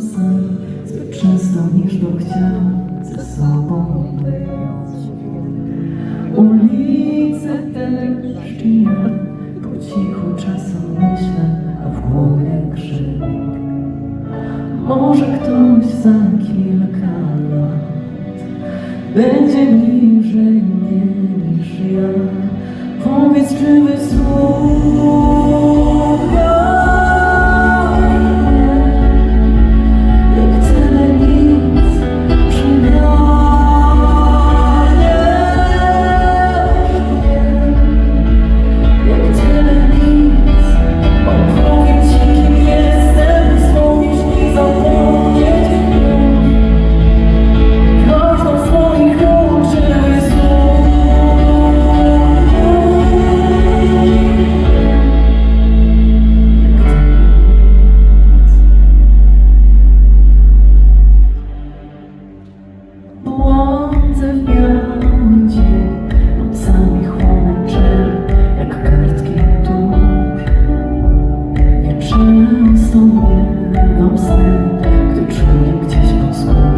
zbyt często niż bym chciał ze sobą być. Ulice i ja po cichu czasem myślę, a w głowie krzyk. Może ktoś za kilka lat będzie bliżej mnie niż ja. Powiedz, czy wysłuchasz Piszę sobie wam sny, gdy czuję gdzieś po skórze